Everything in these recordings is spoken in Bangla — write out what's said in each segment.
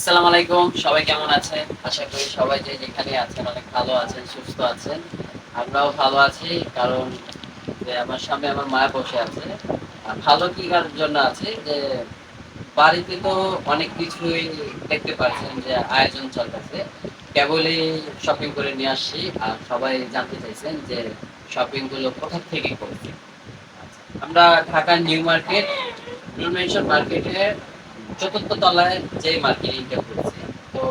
আসসালামু আলাইকুম। সবাই কেমন আছেন? আশা করি সবাই যে যেখানে আছেন অনেক ভালো আছেন, সুস্থ আছেন। আমরাও ভালো আছি, কারণ যে আমার সামনে আমার মা বসে আছে। ভালো কি কারোর জন্য আছে? যে বাড়িতে তো অনেক কিছুই দেখতে পাচ্ছেন যে আয়োজন চলতেছে। কেবলই শপিং করে নিয়ে আসছি, আর সবাই জানতে চাইছেন যে শপিংগুলো কোথা থেকে করছি। আমরা ঢাকা নিউ মার্কেট মেনশন মার্কেটের চতুর্থ তলায় যে মার্কেটিংটা করছি, তো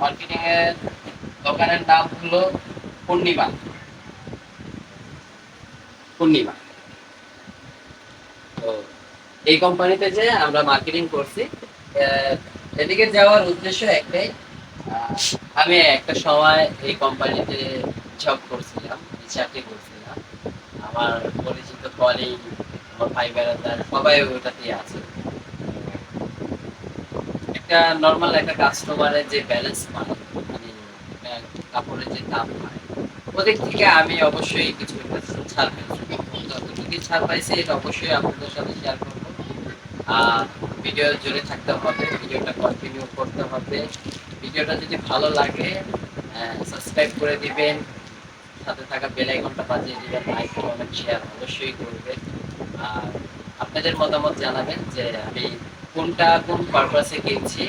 মার্কেটিং এর দোকানের নাম হলো পূর্ণিমা। পূর্ণিমা। তো এই কোম্পানিতে যে আমরা মার্কেটিং করছি এদিকে যাওয়ার উদ্দেশ্য একটাই আমি একটা সময় এই কোম্পানিতে জব করছিলাম চাকরি করছিলাম। আমার পরিচিত কলিগ আমার ভাই বেড়াদার সবাই ওটাতেই আছে। একটা নর্মাল একটা কাস্টমারের যে ব্যালেন্স মানে কাপড়ের যে দাম পায় ওদিক থেকে আমি অবশ্যই কিছু ছাড় পেয়েছি। ছাড় পাইছি, এটা অবশ্যই আপনাদের সাথে শেয়ার করব। আর ভিডিও জুড়ে থাকতে হবে ভিডিওটা কন্টিনিউ করতে হবে। ভিডিওটা যদি ভালো লাগে সাবস্ক্রাইব করে দিবেন। সাথে থাকা বেল আইকনটা বাজিয়ে দিবেন লাইক কমেন্ট শেয়ার অবশ্যই করবেন। আর আপনাদের মতামত জানাবেন যে আমি কোনটা কোন পারপাসে কিনছি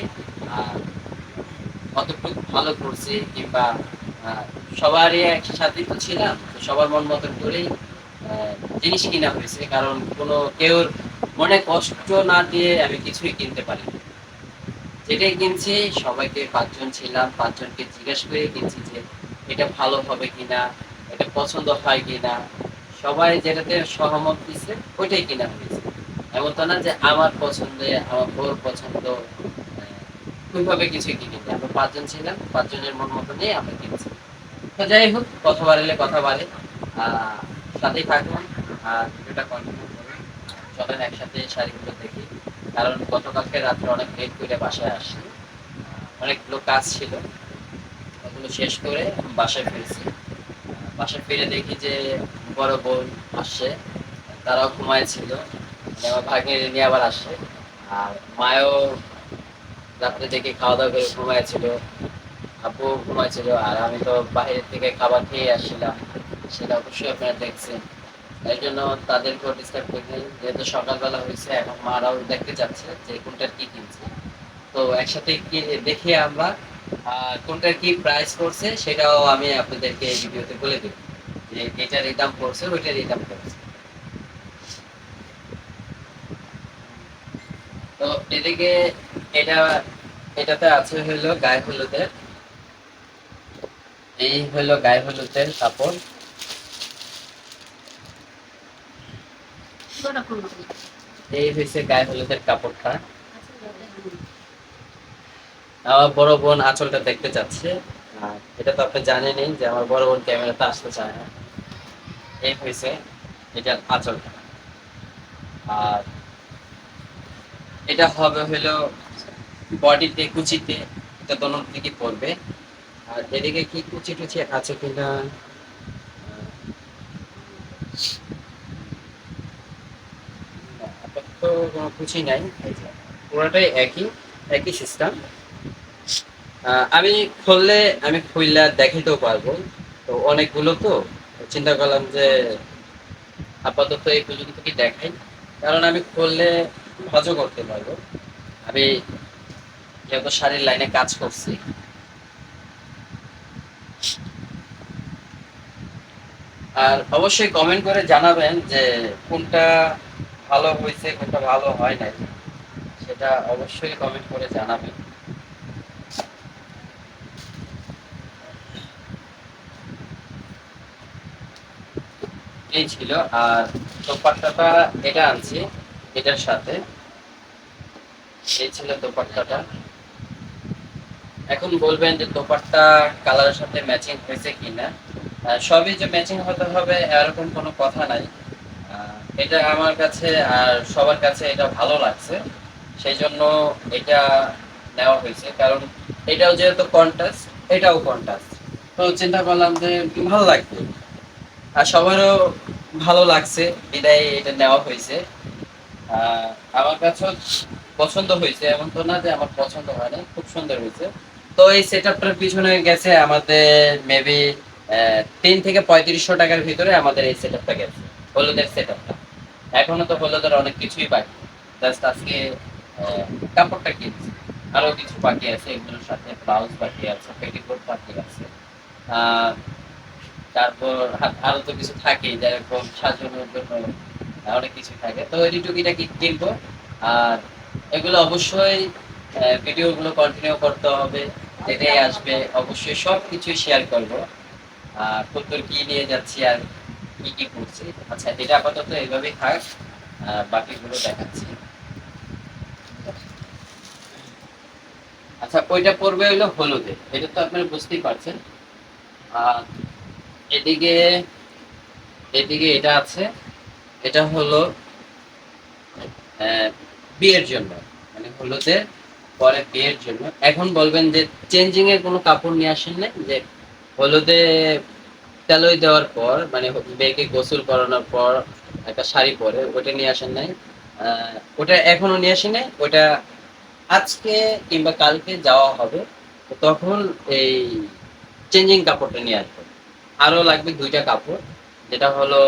কতটুকু ভালো করছি কিংবা সবারই একসাথেই তো ছিলাম সবার মন মতন করেই জিনিস কিনা হয়েছে। কারণ কোনো কেউ মনে কষ্ট না দিয়ে আমি কিছুই কিনতে পারি যেটাই কিনছি, সবাইকে পাঁচজন ছিলাম, পাঁচজনকে জিজ্ঞেস করে কিনছি যে এটা ভালো হবে কিনা, এটা পছন্দ হয় কিনা। সবাই যেটাতে সহমত দিছে, ওইটাই কিনা হয়েছে। এমন তো না যে আমার পছন্দে, আমার বউর পছন্দ ওইভাবে কিছুই কিনি। আমরা পাঁচজন ছিলাম, পাঁচজনের মন মতো নিয়ে আমরা কিনছি। তো যাই হোক, কথা বাড়লে কথা বাড়ে। সাথেই থাকুন আর ভিডিওটা কন্টিনিউ করুন। চলেন একসাথে শাড়িগুলো দেখি। কারণ গতকালকে রাত্রে অনেক লেট করে বাসায় আসছি। অনেকগুলো কাজ ছিল। ওগুলো শেষ করে বাসায় ফিরেছি। বাসায় ফিরে দেখি যে বড় বোন আসছে। তারাও ঘুমাইছিল মানে আমার ভাগ্নে নিয়ে আবার আসছে আর মায়ও রাত্রে থেকে খাওয়া দাওয়া করে ঘুমাইছিল আব্বু ঘুমাইছিল আর আমি তো বাইরে থেকে খাবার খেয়ে আসছিলাম, সেটা অবশ্যই আপনারা দেখছেন। এই জন্য তাদেরকেও ডিস্টার্ব করি যেহেতু সকালবেলা হয়েছে, এখন মারাও দেখতে যাচ্ছে যে কোনটার কি কিনছে। তো একসাথে কি দেখে আমরা কোনটার কি প্রাইস পড়ছে, সেটাও আমি আপনাদেরকে ভিডিওতে বলে দেব। যে এটার এই দাম পড়ছে ওইটার এই দাম পড়ছে। এদিকে এটা এটাতে আছে হলো গায়ে হলুদের এই হলো গায়ে হলুদের কাপড়। এই হয়েছে গায়ে হলুদের কাপড়টা। আমার বড় বোন আঁচলটা দেখতে চাচ্ছে। আর এটা তো আপনি জানেনই যে আমার বড় বোন ক্যামেরাতে আসতে চায় না। এই হয়েছে এটার আঁচলটা। আর এটা হবে হলো বডিতে, কুচিতে, এটা দোনো দিকে পড়বে। আর এদিকে কি কুচি টুচি আছে কিনা? কোনো কুচি নাই। পুরোটাই একই একই সিস্টেম আমি খুললে আমি খুললে দেখাইতেও পারব। তো অনেকগুলো তো চিন্তা করলাম যে আপাতত এই পর্যন্ত কি দেখাই, কারণ আমি খুললে হজও করতে পারব। আমি যেহেতু শাড়ির লাইনে কাজ করছি। আর অবশ্যই কমেন্ট করে জানাবেন যে কোনটা ভালো হয়েছে, কোনটা ভালো হয় নাই। সেটা অবশ্যই কমেন্ট করে জানাবেন। এই ছিল, আর দোপাট্টাটা এটা আনছি, এটার সাথে। এই ছিল দোপাট্টাটা। এখন বলবেন যে দোপাট্টা কালারের সাথে ম্যাচিং হয়েছে সবই যে ম্যাচিং হতে হবে, এরকম কোনো কথা নাই। এটা আমার কাছে আর সবার কাছে এটা ভালো লাগছে। সেই জন্য এটা নেওয়া হয়েছে। কারণ এটাও যেহেতু কন্টাস্ট এটাও কন্টাস্ট তো চিন্তা করলাম যে ভালো লাগবে। আর সবারও ভালো লাগছে। বিদায় এটা নেওয়া হয়েছে। আমার কাছেও পছন্দ হয়েছে, এমন তো না যে আমার পছন্দ হয় না খুব সুন্দর হয়েছে। তো এই সেটআপটার পিছনে গেছে আমাদের মেবি তিন থেকে পঁয়ত্রিশশো টাকার ভিতরে আমাদের এই সেটআপটা গেছে, হলুদের সেটআপটা এখনও তো হলুদের অনেক কিছুই বাকি। জাস্ট আজকে কাপড়টা কিনছি। আরও কিছু বাকি আছে, এগুলোর সাথে ব্লাউজ বাকি আছে পেটিকোট বাকি আছে। তারপর আরও তো কিছু থাকে যেরকম সাজানোর জন্য অনেক কিছু থাকে। তো এই টুকিটা কিনবো। আর এগুলো অবশ্যই ভিডিওগুলো কন্টিনিউ করতে হবে যেটাই আসবে, অবশ্যই সব কিছুই শেয়ার করব। আর কতদূর কি নিয়ে যাচ্ছি আর কি কি করছি? আচ্ছা এটা আপাতত এইভাবেই থাক বাকিগুলো দেখাচ্ছি। আচ্ছা ওইটা পড়বে হলো হলুদে, এটা তো আপনারা বুঝতেই পারছেন। আর এদিকে এদিকে এটা আছে, এটা হলো বিয়ের জন্য। মানে হলুদের পরে বিয়ের জন্য। এখন বলবেন যে চেঞ্জিং এর কোনো কাপড় নিয়ে আসেন না যে হলুদে তেলই দেওয়ার পর মানে মেয়েকে গোসল করানোর পর একটা শাড়ি পরে ওটা নিয়ে আসেন নাই। ওটা এখনও নিয়ে আসেন। নাই ওটা আজকে কিংবা কালকে যাওয়া হবে। তখন এই চেঞ্জিং কাপড়টা নিয়ে আসব আরও লাগবে দুইটা কাপড়, যেটা হলো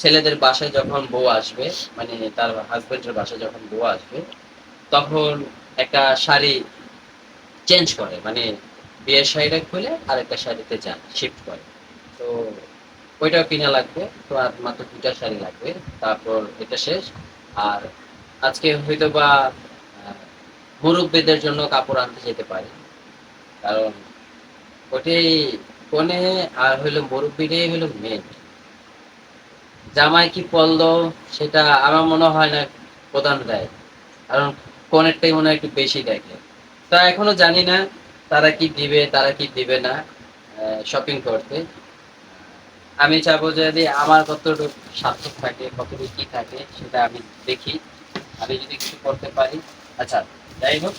ছেলেদের বাসায় যখন বউ আসবে মানে তার হাজবেন্ডের বাসায় যখন বউ আসবে, তখন একটা শাড়ি চেঞ্জ করে। মানে বিয়ের শাড়িটা খুলে আরেকটা শাড়িতে যান শিফট করে। তো ওইটাও কিনা লাগবে, তো আর মাত্র দুটা শাড়ি লাগবে, তারপর এটা শেষ। আর আজকে হয়তো বা মুরব্বীদের জন্য কাপড় আনতে যেতে পারি। কারণ ওটাই কোনে আর হইল মুরব্বীটাই হলো মেন জামাই কি পড়ল সেটা আমার মনে হয় না প্রধান দেয় কারণ কনেরটাই মনে হয় একটু বেশি দেখে। তা এখনও জানি না তারা কি দিবে, তারা কি দিবে না শপিং করতে। আমি চাবো যদি আমার কতটুকু সার্থক থাকে, কতটুকু কি থাকে, সেটা আমি দেখি। আমি যদি কিছু করতে পারি আচ্ছা যাই হোক।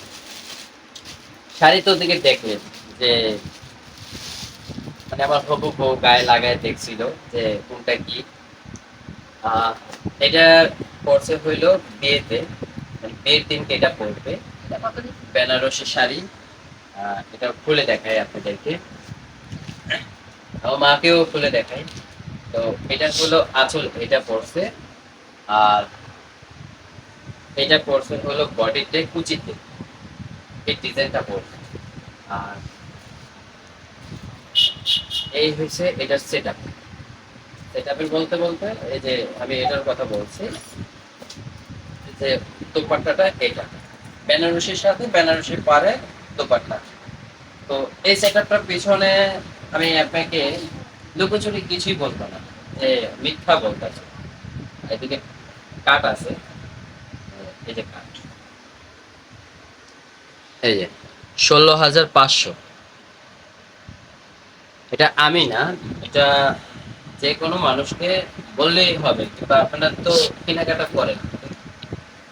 শাড়ি তো দিকে দেখলেন যে মানে আমার হবু বউ গায়ে লাগায় দেখছিল যে কোনটা কি। এটা পড়ছে হইল বিয়েতে মানে বিয়ের দিনকে এটা পড়বে। বেনারসি শাড়ি। এটা খুলে দেখাই আপনাদেরকে। মাকেও খুলে দেখাই। তো এটা হলো আঁচল, এটা পড়ছে আর এটা পড়ছে হলো বডিতে কুচিতে। এই ডিজাইনটা পড়ছে আর এই হচ্ছে এটার সেট আপ সেট আপের বলতে বলতে এই যে আমি এটার কথা বলছি, যে দোপাট্টাটা এটা। বেনারসির সাথে বেনারসি পারে দোপাট্টা। তো এই সেট পিছনে আমি আপনাকে লুকোচুরি কিছুই বলব না যে মিথ্যা বলতেছে এদিকে কাঠ আছে, এই যে কাঠ। এই যে, ষোলো হাজার পাঁচশো। এটা আমি না, এটা যে কোনো মানুষকে বললেই হবে, কিংবা আপনারা তো কেনাকাটা করেন।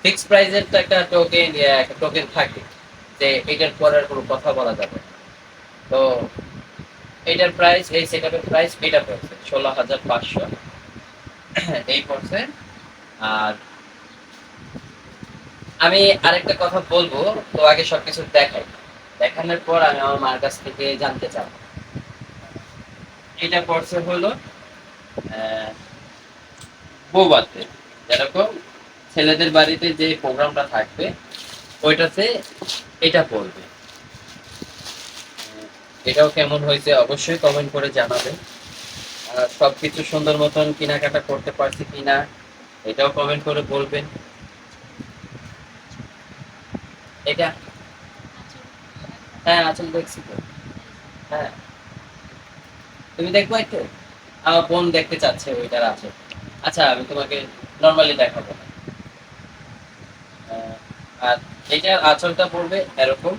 ফিক্স প্রাইজের তো একটা টোকেন একটা টোকেন থাকে, যে এটার পরের কোনো কথা বলা যাবে তো এটার প্রাইস এই সেটআপের প্রাইস এটা পড়ছে ষোলো হাজার পাঁচশো। এই পড়ছে। আর আমি আরেকটা কথা বলব, তো আগে সবকিছু দেখাই। দেখানোর পর আমি আমার মার কাছ থেকে জানতে চাবো এটা পড়ছে হলো বৌবাতে যেরকম ছেলেদের বাড়িতে যে প্রোগ্রামটা থাকবে, ওইটাতে এটা পড়বে। এটাও কেমন হয়েছে অবশ্যই কমেন্ট করে জানাবে আর সবকিছু সুন্দর মতন কেনাকাটা করতে পারছি কিনা, এটাও কমেন্ট করে বলবেন। এটা হ্যাঁ আচল দেখছি তো। হ্যাঁ। তুমি দেখব একটু? আমার বোন দেখতে চাচ্ছে, ওইটার আছে। আচ্ছা আমি তোমাকে নর্মালি দেখাবো। আর এটার আঁচলটা পড়বে এরকম।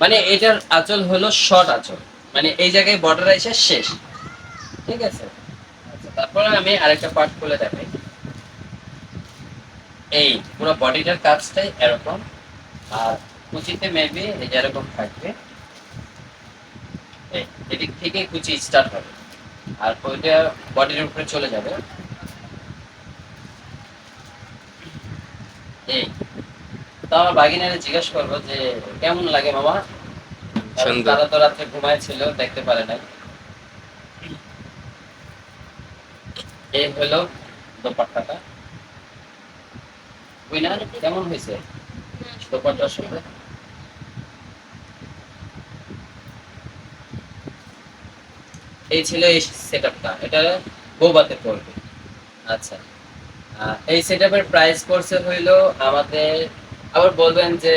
মানে এটার আঁচল হলো শর্ট আঁচল। মানে এই জায়গায় বর্ডার এসে শেষ। ঠিক আছে? আচ্ছা তারপরে আমি আরেকটা পার্ট খুলে দেখাই। এই পুরো বডিটার কাজটাই এরকম। আর কুচিতে মেবি এই যে এরকম থাকবে। এই, এদিক থেকে কুচি স্টার্ট হবে। আর ওইটা বডির উপরে চলে যাবে। এই তো আমার বাগিনারে জিজ্ঞেস করব যে কেমন লাগে মামা? তারা তো রাত্রে ঘুমাইছিল দেখতে পারে নাই। এই হলো দোপাট্টাটা। উইনার কেমন হয়েছে? দোপাট্টার সাথে এই ছিল এই সেটআপটা এটা গোবাতে পড়বে। আচ্ছা। এই সেটআপের প্রাইস পড়ছে হইল আমাদের, আবার বলবেন যে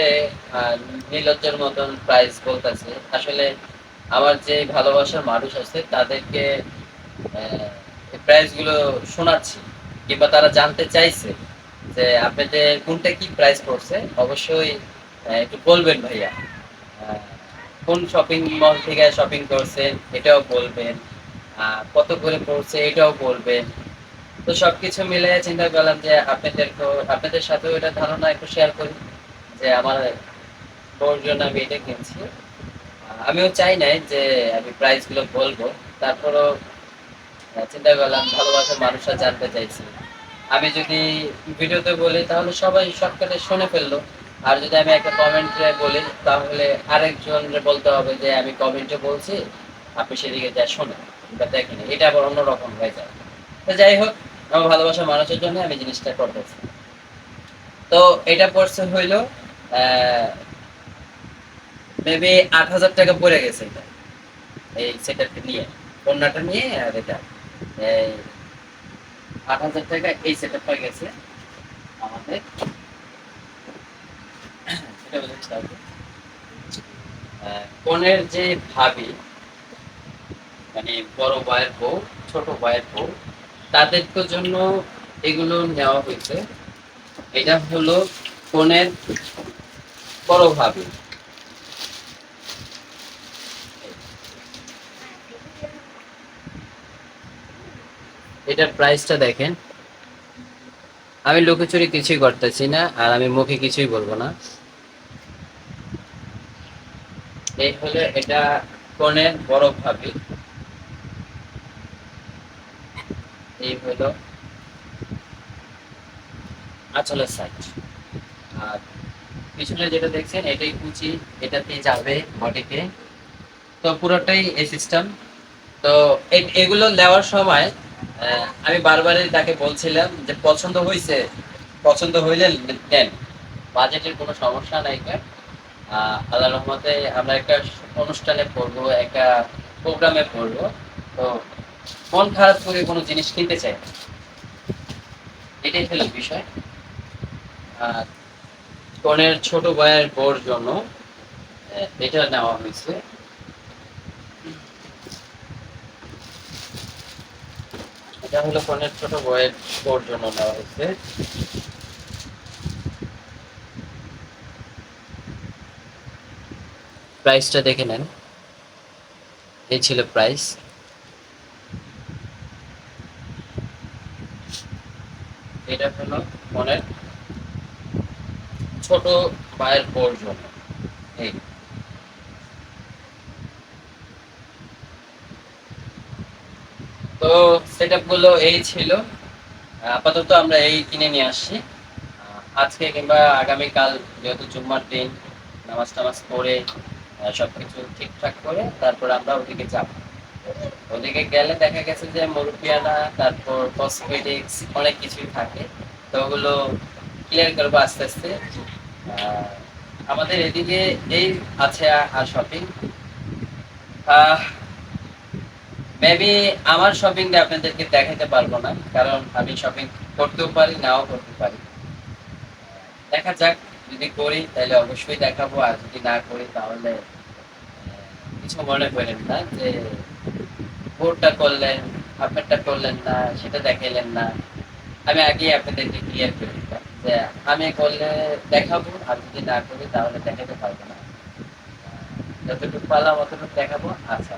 নির্লজ্জের মতন প্রাইস বলতেছে আসলে আমার যে ভালোবাসার মানুষ আছে, তাদেরকে প্রাইসগুলো শোনাচ্ছি, কিংবা তারা জানতে চাইছে যে আপনাদের কোনটা কি প্রাইস পড়ছে, অবশ্যই একটু বলবেন ভাইয়া। কোন শপিং মল থেকে শপিং করছেন এটাও বলবেন কত করে পড়ছে এটাও বলবেন। তো সবকিছু মিলে চিন্তা করলাম যে আপনাদেরকে আপনাদের সাথেও এটা ধারণা একটু শেয়ার করি, যে আমার বউর জন্য আমি এটা কিনছি। আমিও চাই নাই যে আমি প্রাইসগুলো বলব, তারপরও চিন্তা করলাম ভালোবাসার মানুষরা জানতে চাইছি। আমি যদি ভিডিওতে বলি তাহলে সবাই শর্টকাটে শুনে ফেলল। আর যদি আমি একটা কমেন্টে বলি, তাহলে আরেকজন বলতে হবে যে, আমি কমেন্টে বলছি, আপনি সেদিকে যা শোনেন, বা দেখেন, এটা আবার অন্যরকম হয়ে যায়। তো যাই হোক, আমার ভালোবাসা মানুষের জন্য আমি জিনিসটা করতেছি। তো এটা পড়ছে হইল মেবি আট হাজার টাকা পড়ে গেছে এটা। এই সেটাকে নিয়ে কন্যাটা নিয়ে আর এটা। এই আট হাজার টাকা এই সেটআপটা গেছে আমাদের। কনের যে ভাবি মানে বড় ভাইয়ের বউ, ছোট ভাইয়ের বউ তাদের জন্য এগুলো নেওয়া হয়েছে। এটা হলো কনের বড় ভাবি। এটার প্রাইসটা দেখেন। আমি লুকোচুরি কিছুই করতেছি না, আর আমি মুখে কিছুই বলব না। এই হলো এটা কনের বড় ভাবি। এই হলো আচলের সাইড আর পিছনে যেটা দেখছেন, এটাই কুচি এটাতে যাবে বডিতে। তো পুরোটাই এই সিস্টেম তো এগুলো নেওয়ার সময় আমি বারবারই তাকে বলছিলাম যে, পছন্দ হয়েছে পছন্দ হইলে নেন। বাজেটের কোনো সমস্যা নাই কার আল্লাহ রহমতে আমরা একটা অনুষ্ঠানে পড়ব, একটা প্রোগ্রামে পড়ব। তো মন খারাপ করে কোনো জিনিস কিনতে চাই এটাই হলো বিষয়। আর কনের ছোট ভাইয়ের বোর জন্য এটা নেওয়া হয়েছে। এটা হলো কনের ছোট বয়ের বোর জন্য নেওয়া হয়েছে। প্রাইসটা দেখে নেন। এই ছিল প্রাইস এটা হলো কনের ছোট ভাইয়ের বোর জন্য। এই। তো সেটআপগুলো এই ছিল। আপাতত আমরা এই কিনে নিয়ে আসছি। আজকে কিংবা আগামীকাল, যেহেতু জুম্মার দিন নামাজ টামাজ পড়ে সবকিছু ঠিকঠাক করে তারপর আমরা ওদিকে যাব। ওদিকে গেলে দেখা গেছে যে মুরব্বিয়ানা, তারপর কসমেটিক্স অনেক কিছুই থাকে। তো ওগুলো ক্লিয়ার করব আস্তে আস্তে। আমাদের এদিকে এই আছে আর শপিং মেবি আমার শপিংটা আপনাদেরকে দেখাতে পারব না, কারণ আমি শপিং করতেও পারি, নাও করতে পারি। দেখা যাক, যদি করি তাহলে অবশ্যই দেখাবো, আর যদি না করি তাহলে কিছু মনে করেন না যে বোর্ডটা করলেন, আপনারটা করলেন না, সেটা দেখাইলেন না। আমি আগেই আপনাদেরকে ক্লিয়ার করে দিতাম যে আমি করলে দেখাবো, আর যদি না করি তাহলে দেখাতে পারব না। যতটুকু পারলাম অতটুকু দেখাবো আচ্ছা।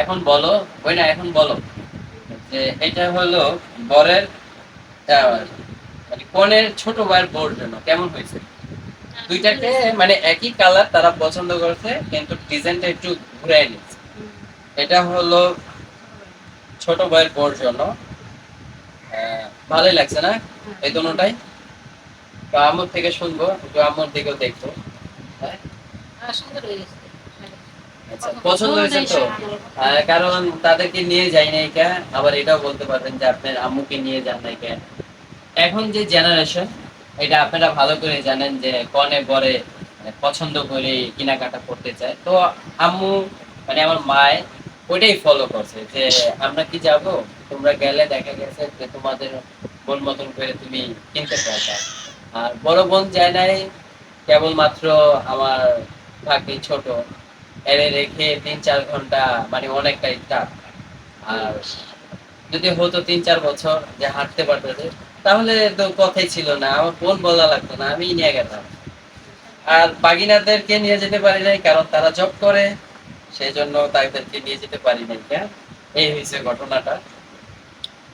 এখন বলো, ওই না, এখন বলো। যে এটা হলো বরের মানে কনের ছোট ভাইয়ের বোর জন্য, কেমন হয়েছে? দুইটাকে মানে একই কালার তারা পছন্দ করেছে কিন্তু ডিজাইনটা একটু ঘুরে নিয়েছে এটা হলো ছোট ভাইয়ের বোর জন্য। আহ, ভালোই লাগছে না এই দুটাই তো আম্মুর থেকে শুনব একটু আম্মুর দিকেও দেখব। হ্যাঁ? হয়ে আচ্ছা পছন্দ হয়েছে তো? কারণ তাদেরকে নিয়ে যাই নাই কে আবার এটাও বলতে পারবেন যে আপনার আম্মুকে নিয়ে যান নাই কে এখন যে জেনারেশন এটা আপনারা ভালো করে জানেন যে কনে, বরে মানে পছন্দ করে কেনাকাটা করতে চায়। তো আম্মু মানে আমার মায় ওইটাই ফলো করছে যে, আমরা কি যাব? তোমরা গেলে দেখা গেছে যে তোমাদের মন মতন করে তুমি কিনতে পারবে। আর বড় বোন যায় নাই, কেবলমাত্র আমার ভাগ্নি ছোট। এনে রেখে তিন চার ঘণ্টা মানে অনেকটাই টাফ আর যদি হতো তিন চার বছর, যে হাঁটতে পারতো তাহলে তো কথাই ছিল না, আমার বোন বলা লাগতো না আমি নিয়ে গেতাম আর বাগিনাদেরকে নিয়ে যেতে পারি নাই, কারণ তারা জব করে সেই জন্য তাদেরকে নিয়ে যেতে পারি নাই হ্যাঁ? এই হয়েছে ঘটনাটা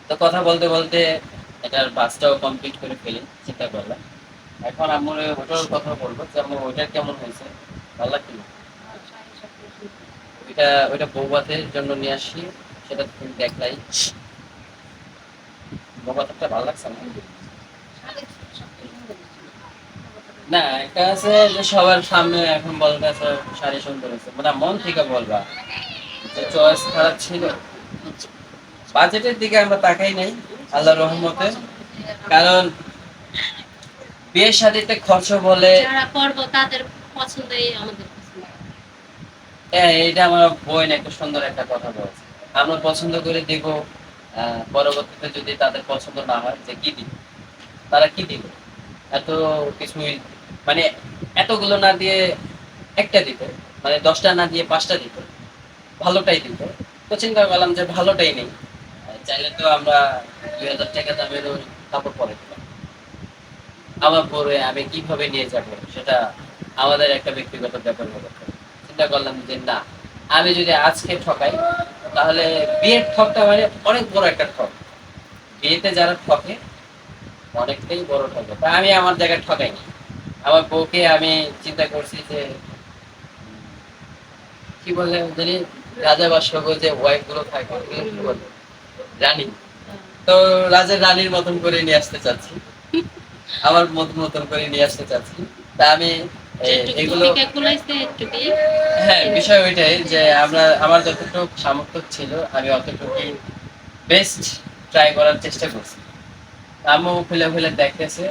তো কথা বলতে বলতে এটার বাসটাও কমপ্লিট করে ফেলি চিন্তা করলাম এখন আমার ওটার কথা বলব, যে আমার ওইটা কেমন হয়েছে, ভালো লাগছে না? ওইটা ওইটা বৌবাতের জন্য নিয়ে আসি, সেটা তুমি দেখলাই বৌবাতেরটা ভালো লাগছে না? না একটা আছে যে সবার সামনে এখন বলতে আছে শাড়ি সুন্দর হয়েছে। মানে মন থেকে বলবা যে চয়েস খারাপ ছিল। বাজেটের দিকে আমরা তাকাই নাই আল্লাহ রহমতে। কারণ বিয়ের শাদিতে খরচ বলে যারা করব তাদের পছন্দই আমাদের হ্যাঁ এটা আমার বোন একটা সুন্দর একটা কথা বলছে। আমরা পছন্দ করে দিব পরবর্তীতে যদি তাদের পছন্দ না হয়, যে কি দিব? তারা কি দিবে? এত কিছুই মানে এতগুলো না দিয়ে একটা দিত মানে দশটা না দিয়ে পাঁচটা দিত ভালোটাই দিত তো চিন্তা করলাম যে ভালোটাই নেই। চাইলে তো আমরা দুই হাজার টাকা দামের কাপড় পরে দিলাম। আমার পরে আমি কীভাবে নিয়ে যাব, সেটা আমাদের একটা ব্যক্তিগত ব্যাপার পারে। চিন্তা করলাম যে না, আমি যদি আজকে ঠকাই তাহলে বিয়ের ঠকটা মানে অনেক বড় একটা ঠক। বিয়েতে যারা ঠকে, অনেকটাই বড় ঠকে। তা আমি আমার জায়গায় ঠকাইনি। আমার বউকে আমি চিন্তা করছি যে কি বলে জানি, রাজা বাদশাহ যে ওয়াইফগুলো থাকে কি রানী। তো রাজার রানীর মতন করে নিয়ে আসতে চাচ্ছি। আমার মতন মতন করে নিয়ে আসতে চাচ্ছি। তা আমি হ্যাঁ বিষয় ওইটাই যে আমরা আমার যতটুকু সামর্থ্য ছিল আমি অতটুকুই বেস্ট ট্রাই করার চেষ্টা করছি। আম্মু খুলে খুলে দেখতেছে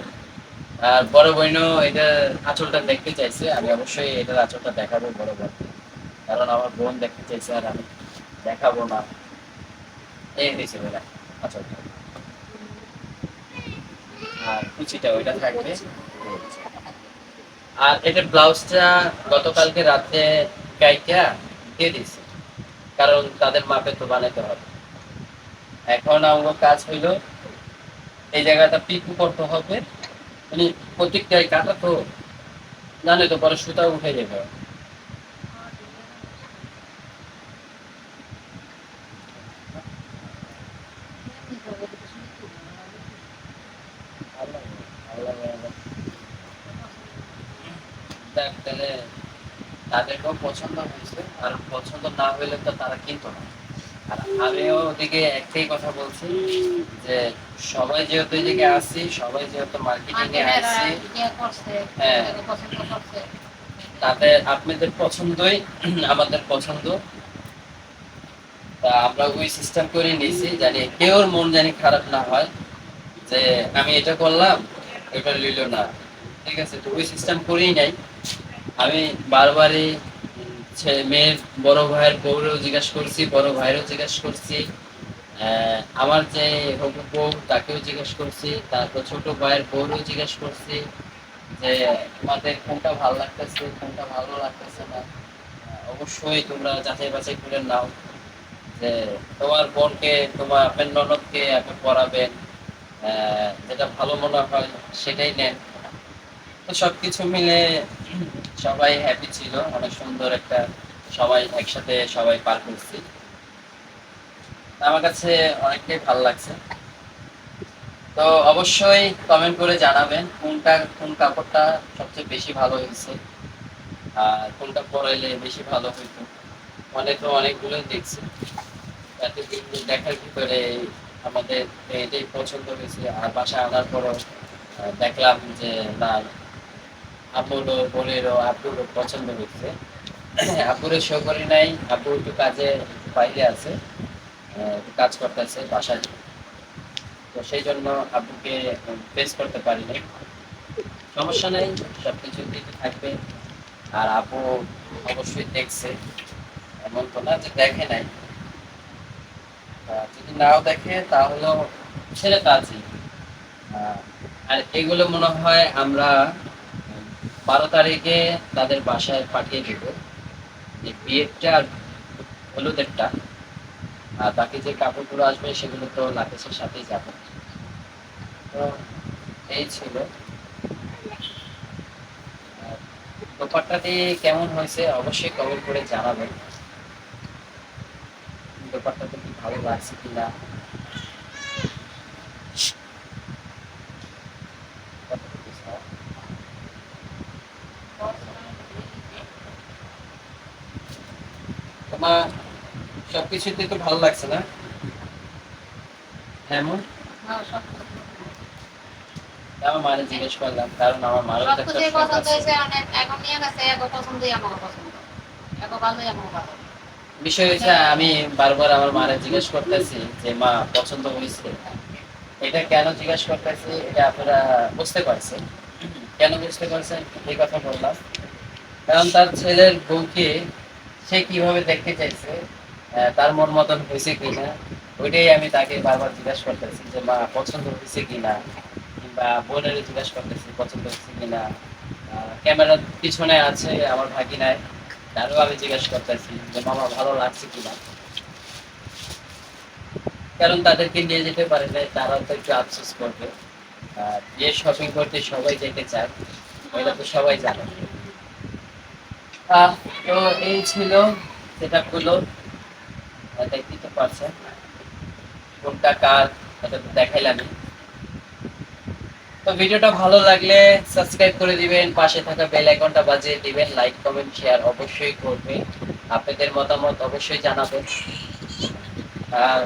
আর বড় বোনও এটা আঁচলটা দেখতে চাইছে আমি অবশ্যই এটার আঁচলটা দেখাবো বড় বোন। কারণ আমার বোন দেখতে চাইছে আর আমি দেখাবো না। এই হয়েছে বেলা আঁচলটা। আর কুচিটা ওইটা থাকবে। আর এটা ব্লাউজটা গতকালকে রাতে কাইকা দিয়ে দিয়েছে। কারণ তাদের মাপে তো বানাতে হবে। এখন আমার কাজ হইল, এই জায়গাটা পিকু করতে হবে। মানে প্রত্যেকটাই কাটা তো জানে তো পরে সুতা উঠে যাবে দেখ, তাহলে তাদেরকেও পছন্দ হয়েছে আর হইলে তো তারা কিনতো না। আর আমিও ওদিকে একটাই কথা বলছি যে সবাই যেহেতু এদিকে আসছি সবাই যেহেতু মার্কেটিং এ আসছি হ্যাঁ। তাদের আপনাদের পছন্দই আমাদের পছন্দ। তা আমরা ওই সিস্টেম করে নিয়েছি জানি কেউর মন জানি খারাপ না হয় যে আমি এটা করলাম এটা নিল না। ঠিক আছে তো ওই সিস্টেম করেই নাই। আমি বারবারই মেয়ের বড় ভাইয়ের বউরেও জিজ্ঞাসা করছি, বড় ভাইয়েরও জিজ্ঞাসা করছি। আমার যে হবু বউ, তাকেও জিজ্ঞেস করছি, তারপর ছোট ভাইয়ের বউরেও জিজ্ঞেস করছি যে, তোমাদের কোনটা ভালো লাগতেছে, কোনটা ভালো লাগতেছে না? অবশ্যই তোমরা যাচাই বাছাই করে নাও যে তোমার বোনকে, তোমার আপনার ননদকে আপনি পড়াবেন যেটা ভালো মনে হয় সেটাই নেন। তো সব কিছু মিলে সবাই হ্যাপি ছিল, অনেক সুন্দর একটা সবাই একসাথে সবাই পার করছি। আমার কাছে অনেকটাই ভালো লাগছে। তো অবশ্যই কমেন্ট করে জানাবেন কোনটা, কোন কাপড়টা সবচেয়ে বেশি ভালো হয়েছে আর কোনটা পরাইলে বেশি ভালো হইতো। অনেক তো অনেকগুলোই দেখছি। তাতে দেখার ভিতরে আমাদের এটাই পছন্দ হয়েছে, আর বাসা আনার পরও দেখলাম যে না আপুরও বোনেরও আপুরও পছন্দ হচ্ছে আপুরে শো করি নাই, আপু একটু কাজে বাইরে আছে কাজ করতেছে বাসায়। তো সেই জন্য আপুকে ফেস করতে পারি সমস্যা নেই সব কিছু দিতে থাকবে। আর আপু অবশ্যই দেখছে। এমন তো না যে দেখে নাই। যদি নাও দেখে তাহলেও ছেড়ে তো আছি আর এগুলো মনে হয় আমরা বারো তারিখে তাদের বাসায় পাঠিয়ে দেব। যে বিয়েরটা আর হলুদেরটা, আর বাকি যে কাপড়গুলো আসবে সেগুলো তো লাকেশের সাথেই যাবে। তো এই ছিল। দোপাট্টাটি কেমন হয়েছে অবশ্যই কমেন্ট করে জানাবেন। দোপাট্টাটা কি ভালো লাগছে কিনা তোমার তো ভালো লাগছে না। হ্যাঁ মা? সব আমার মারে জিজ্ঞেস করলাম কারণ আমার মারও একটা সবকিছুই শখ পছন্দ আছে। হয়েছে অনেক এখন নিয়ে গেছে এক পছন্দই আমার পছন্দ। এক ভালোই আমার ভালো। বিষয় হচ্ছে আমি বারবার আমার মারে জিজ্ঞেস করতেছি যে মা পছন্দ হয়েছে এটা কেন জিজ্ঞেস করতেছি এটা আপনারা বুঝতে পারছেন। কেন বুঝতে পারছেন? এই কথা বললাম। কারণ তার ছেলের বউকে সে কীভাবে দেখতে চাইছে তার মন মতন হয়েছে কিনা, ওইটাই আমি তাকে বারবার জিজ্ঞাসা করতেছি যে, মা, পছন্দ হয়েছে কিনা? কিংবা বোনের জিজ্ঞাসা করতেছি, পছন্দ হয়েছে কিনা? ক্যামেরার পিছনে আছে আমার ভাগিনায় তারও আমি জিজ্ঞাসা করতেছি যে, মামা, ভালো লাগছে কিনা? কারণ তাদেরকে নিয়ে যেতে পারে না তারা তো একটু আফসোস করবে। বিয়ে শপিং করতে সবাই যেতে চায় এটা তো সবাই জানে। তো এই ছিল সেটা গুলো দেখতেই তো পারছেন কোনটা কার, এটা তো তো ভিডিওটা ভালো লাগলে সাবস্ক্রাইব করে দিবেন, পাশে থাকা বেল আইকনটা বাজিয়ে দিবেন, লাইক, কমেন্ট, শেয়ার অবশ্যই করবেন। আপনাদের মতামত অবশ্যই জানাবেন। আর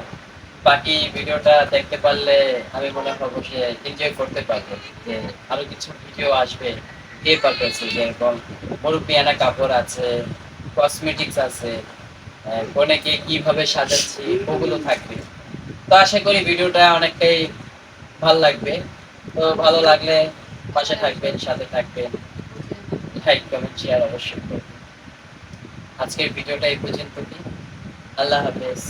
বাকি ভিডিওটা দেখতে পারলে আমি মনে করব সে এনজয় করতে পারব। যে আরও কিছু ভিডিও আসবে, কে পারতেছে যেরকম মুরব্বিয়ানা কাপড় আছে কসমেটিক্স আছে কনেকে কীভাবে সাজাচ্ছি, ওগুলো থাকবে। তো আশা করি ভিডিওটা অনেকটাই ভালো লাগবে। তো ভালো লাগলে পাশে থাকবেন, সাথে থাকবেন। লাইক কমেন্ট শেয়ার অবশ্যই করবেন। আজকের ভিডিওটা এই পর্যন্ত আল্লাহ হাফেজ।